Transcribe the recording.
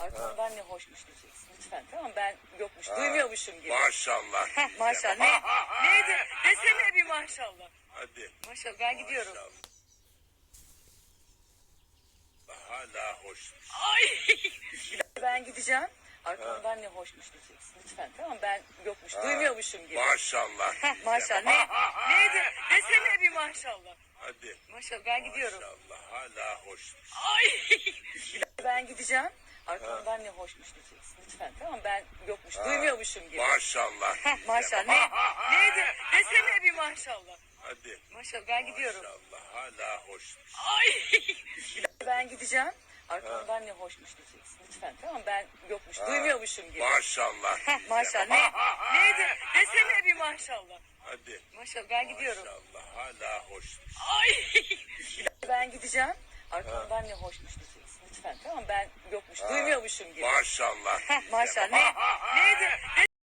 Arkamdan ne hoşmuş diyeceksin lütfen. Tamam ben yokmuş, duymuyormuşum gibi. Maşallah. Heh, maşallah. Ne, neydi? Desene bir maşallah. Hadi. Maşallah ben gidiyorum. Maşallah. Hala hoşmuş. Ay. ben gideceğim. Arkamdan ne hoşmuş diyeceksin lütfen. Tamam ben yokmuş, duymuyormuşum gibi. Maşallah. Heh, maşallah. Ne, neydi? Desene bir maşallah. Hadi. Maşallah ben gidiyorum. Maşallah. Hala hoşmuş. Ay. ben gideceğim. Arkamdan ne hoşmuş diyeceksin lütfen. Tamam ben yokmuş, duymuyormuşum gibi. Maşallah. Heh, maşallah. Ne, neydi? Desene bir maşallah. Hadi. Maşallah ben gidiyorum. Maşallah. Hala hoşmuş. Ay. ben gideceğim. Arkamdan ne hoşmuş diyeceksin lütfen. Tamam ben yokmuş, duymuyormuşum gibi. Maşallah. Heh, maşallah. Ne, neydi? Desene bir maşallah. Hadi. Maşallah ben gidiyorum. Maşallah. Hala hoşmuş. Ay. ben gideceğim. Arkamdan ne hoşmuş diyeceksin ben yokmuş, duymuyormuşum gibi. Maşallah. Heh, maşallah. Ne, neydi?